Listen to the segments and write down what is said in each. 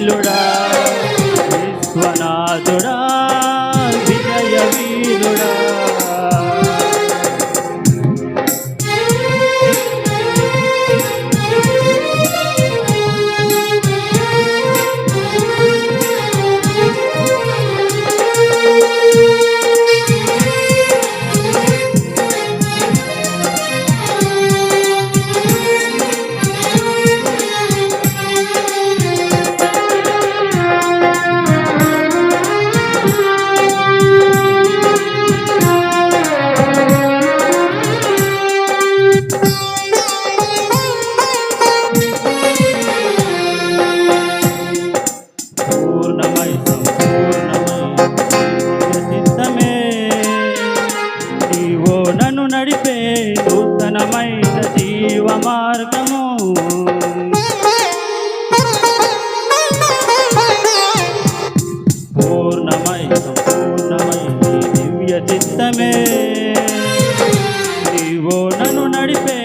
Lord. మార్గము. పూర్ణమై సంపూర్ణమై దివ్య చిత్తమే. నీవో నన్ను నడిపే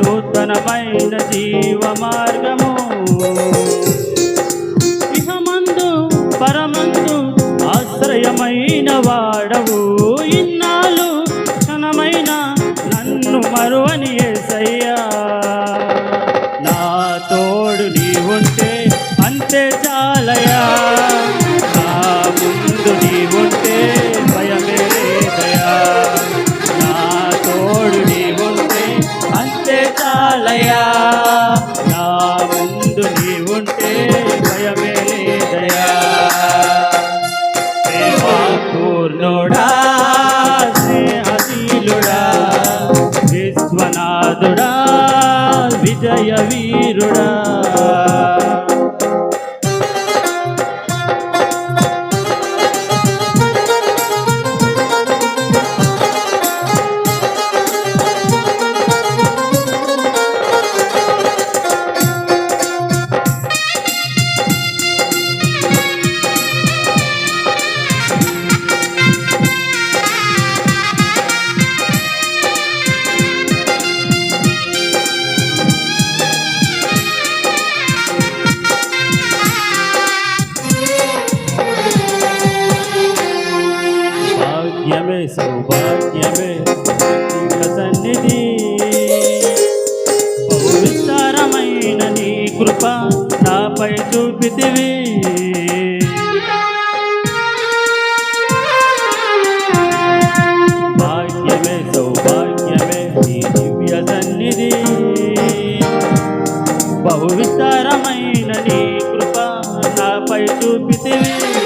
నూతనమైన జీవ మార్గము. ఇహమందు పరమందు ఆశ్రయమైన వాడవు. ఇన్నాళ్ళు క్షణమైన నన్ను మరువని భాగ్యమే సౌభాగ్యమే సన్నిధి. విస్తారమైన నీ కృప నాపై చూపితివి. భాగ్యమే సౌభాగ్యమే నీ దివ్య సన్నిధి. బహు విస్తారమైన నీ కృప నాపై చూపితివి.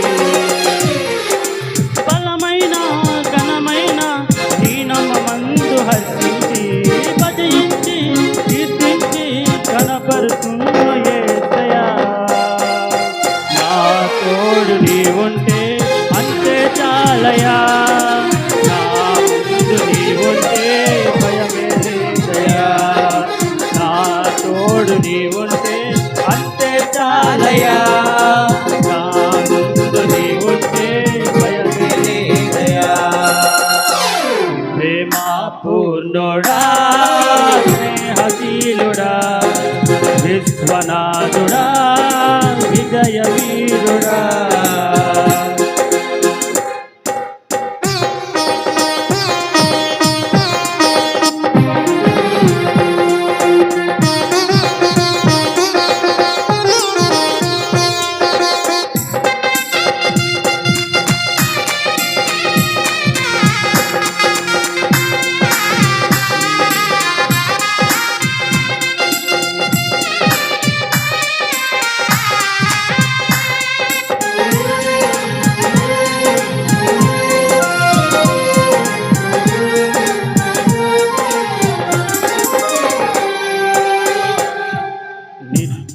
बना जुड़ा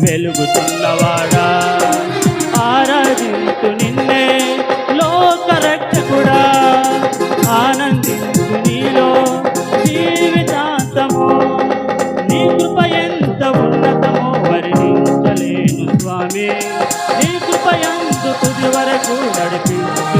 వెలుగుతున్నవాడా? ఆరాధించు నిన్నే లోకరక్షకుడా? ఆనందించు నీలో జీవితాంతము. నీ కృప ఎంత ఉన్నతమో వర్ణించలేను స్వామి. నీ కృప ఎంత తుది వరకు నడిపించు